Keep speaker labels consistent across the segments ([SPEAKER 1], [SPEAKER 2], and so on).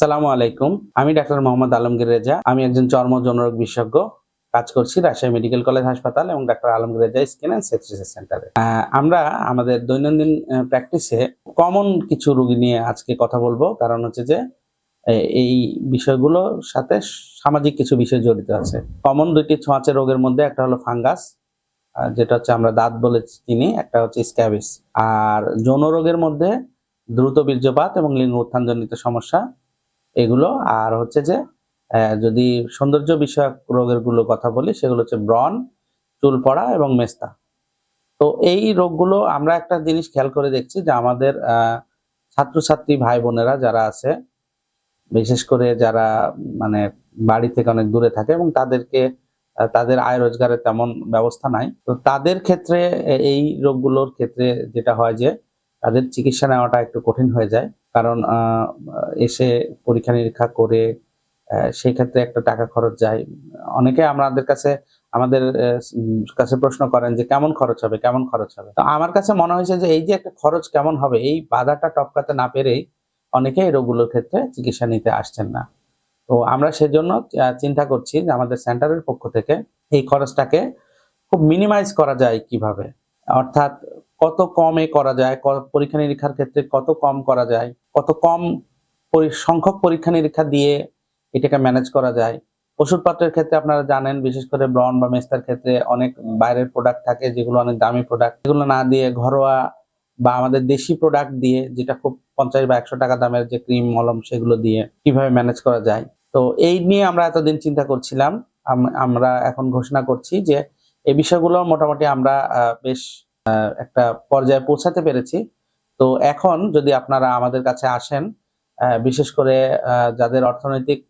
[SPEAKER 1] সালামু আলাইকুম। আমি ডাক্তার মোহাম্মদ আলমগীর রেজা। আমি একজন চর্ম জনরোগ বিশেষজ্ঞ। কাজ করছি রাজশাহী মেডিকেল কলেজ হাসপাতাল এবং doctor Alamgir Reza skin and sex সেন্টারে। আমরা আমাদের দৈনন্দিন প্র্যাকটিসে কমন কিছু রোগী নিয়ে আজকে কথা বলব। কারণ হচ্ছে যে এই বিষয়গুলোর সাথে সামাজিক কিছু বিষয় জড়িত আছে। কমন দুইটি ছোঁয়াচে রোগের মধ্যে একটা হলো ফাঙ্গাস যেটা হচ্ছে আমরা দাঁত বলে চিনি, একটা হচ্ছে স্ক্যাবিস। আর যৌন রোগের মধ্যে দ্রুত বীর্যপাত এবং লিঙ্গ উত্থানজনিত সমস্যা এগুলো। আর হচ্ছে যে যদি সৌন্দর্য বিষয়ক রোগেরগুলো কথা বলি, সেগুলো হচ্ছে ব্রণ, চুল পড়া এবং মেস্তা। তো এই রোগগুলো আমরা একটা জিনিস খেয়াল করে দেখছি যে, আমাদের ছাত্রছাত্রী ভাই বোনেরা যারা আছে, বিশেষ করে যারা মানে বাড়ি থেকে অনেক দূরে থাকে এবং তাদেরকে তাদের আয় রোজগারের তেমন ব্যবস্থা নাই, তো তাদের ক্ষেত্রে এই রোগগুলোর ক্ষেত্রে যেটা হয় যে, তাদের চিকিৎসা নেওয়াটা একটু কঠিন হয়ে যায়। কারণ এসে পরীক্ষা নিরীক্ষা করে সেই ক্ষেত্রে একটা টাকা খরচ যায়। অনেকে আমাদের কাছে আমাদের কাছে প্রশ্ন করেন যে, কেমন খরচ হবে? কেমন খরচ হবে? তো আমার কাছে মনে হয়েছে যে, এই যে একটা খরচ কেমন হবে, এই বাধাটা টপকাতে না পেরেই অনেকে এই রোগগুলোর ক্ষেত্রে চিকিৎসা নিতে আসছেন না। তো আমরা সেজন্য চিন্তা করছি যে, আমাদের সেন্টারের পক্ষ থেকে এই খরচটাকে খুব মিনিমাইজ করা যায় কীভাবে? অর্থাৎ কত কমে করা যায় পরীক্ষা নিরীক্ষার ক্ষেত্রে কত কম করা যায়? কত কম সংখ্যক পরীক্ষা নিরীক্ষা দিয়ে এটাকে ম্যানেজ করা যায়। ওষুধপত্রের ক্ষেত্রে আপনারা জানেন, বিশেষ করে ব্রন বা মেস্তার ক্ষেত্রে অনেক বাইরের প্রোডাক্ট থাকে, যেগুলো অনেক দামি প্রোডাক্ট এগুলো না দিয়ে ঘরোয়া বা আমাদের দেশি প্রোডাক্ট দিয়ে, যেটা খুব পঞ্চাশ বা একশো টাকা দামের যে ক্রিম মলম, সেগুলো দিয়ে কীভাবে ম্যানেজ করা যায়। তো এই নিয়ে আমরা এতদিন চিন্তা করছিলাম। আম- আমরা এখন ঘোষণা করছি যে এই বিষয়গুলো মোটামুটি আমরা বেশ একটা পর্যায়ে পৌঁছাতে পেরেছি। তো এখন যদি আপনারা আমাদের কাছে আসেন বিশেষ করে যাদের অর্থনৈতিক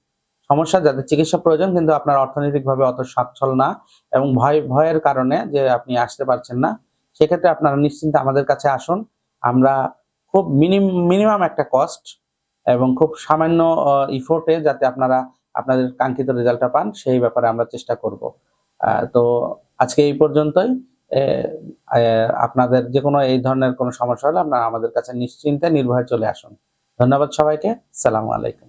[SPEAKER 1] সমস্যা, যাদের চিকিৎসা প্রয়োজন, কিন্তু আপনার অর্থনৈতিকভাবে অত সচ্ছল না এবং ভয়, ভয়ের কারণে যে আপনি আসতে পারছেন না, সেক্ষেত্রে আপনারা নিশ্চিন্তে আমাদের কাছে আসুন। আমরা খুব মিনিম, মিনিমাম একটা কস্ট এবং খুব সামান্য ইফোর্টে যাতে আপনারা আপনাদের কাঙ্ক্ষিত রেজাল্টটা পান, সেই ব্যাপারে আমরা চেষ্টা করব। তো আজকে এই পর্যন্তই। আপনাদের যে কোনো এই ধরনের কোনো সমস্যা হলে আপনারা আমাদের কাছে নিশ্চিন্তে নির্ভয়ে চলে আসুন। ধন্যবাদ সবাইকে। সালামু আলাইকুম।